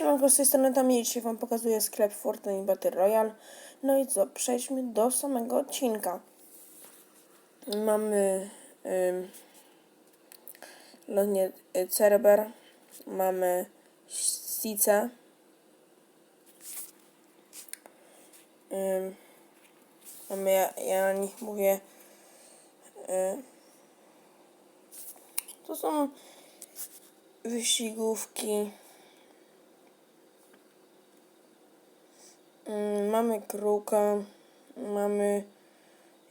Siemanko, z tej strony tam dzisiaj wam pokazuję sklep Fortnite Battle Royale. No i co, przejdźmy do samego odcinka. Mamy ym, lodnie y, Cerber, mamy Sice, mamy, ja, ja na nich mówię, y, to są wyścigówki. Mamy kruka, mamy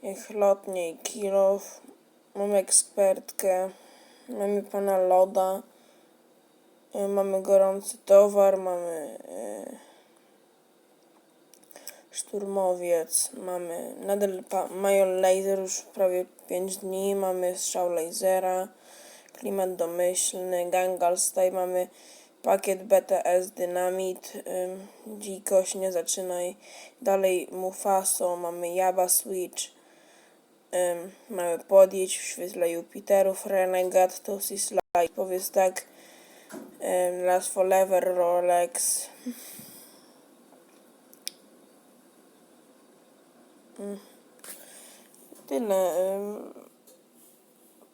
ich lotnie i kilof, mamy ekspertkę, mamy pana loda, y, mamy gorący towar, mamy y, szturmowiec, mamy nadal mają laser już prawie 5 dni, mamy strzał lasera, klimat domyślny, gangal mamy pakiet BTS, dynamit, ym, dzikość, nie zaczynaj, dalej Mufaso, mamy Jabba Switch, ym, mamy podjedź w świetle Jupiterów, Renegade, Tosis Light, powiedz tak, ym, Last Forever, Rolex. Tyle. ym,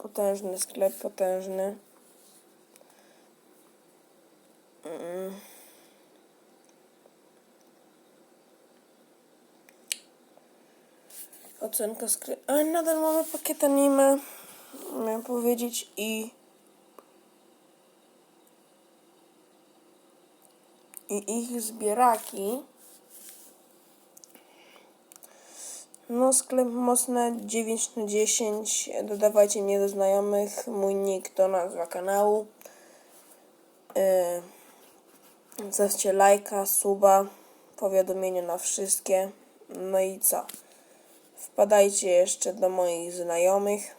Potężny sklep, potężny. Mm. Ocenka sklepu. Ale nadal mamy pakiet anime. Miałem powiedzieć i. I ich zbieraki. No, sklep mocne 9 na 10. Dodawajcie mnie do znajomych. Mój nick to nazwa kanału. Yy, Zostawcie lajka, suba, powiadomienia na wszystkie. No i co? Wpadajcie jeszcze do moich znajomych.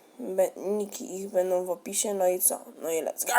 Niki ich będą w opisie. No i co? No i let's go!